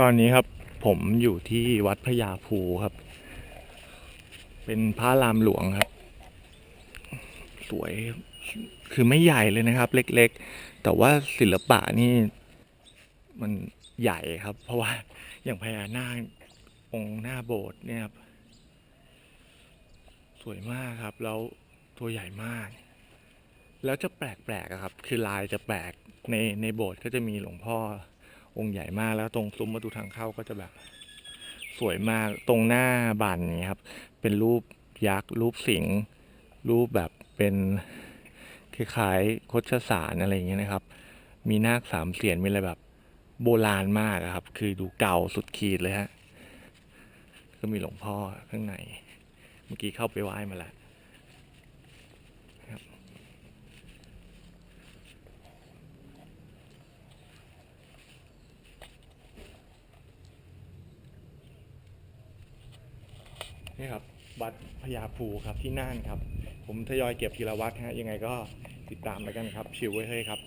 ตอนนี้ครับผมอยู่ที่วัดพญาภูครับ เป็นพระรามหลวงครับ สวยคือไม่ใหญ่เลยนะครับ เล็กๆ แต่ว่าศิลปะนี่มันใหญ่ครับ เพราะว่าอย่างพญานาคองค์หน้าโบสถ์เนี่ยครับสวยมากครับ แล้วตัวใหญ่มาก แล้วจะแปลกๆครับ คือลายจะแปลกในในโบสถ์ก็จะมีหลวงพ่อ องค์ใหญ่มากแล้วตรงซุ้มประตูทางเข้าก็จะแบบ สวยมากตรงหน้าบันนี้ครับ เป็นรูปยักษ์รูปสิงห์รูปแบบเป็นคล้ายๆโคชสารอะไรอย่างเงี้ยนะครับ มีนาคสามเสียนมีอะไรแบบโบราณมากครับ คือดูเก่าสุดขีดเลยฮะก็มีหลวงพ่อข้างใน เมื่อกี้เข้าไปไหว้มาแล้ว นี่ครับวัดพญาภูครับที่น่านครับ ผมทยอยเก็บทีละวัดฮะยังไงก็ติดตามแล้วกันครับ ชิวไว้เฮ้ยครับ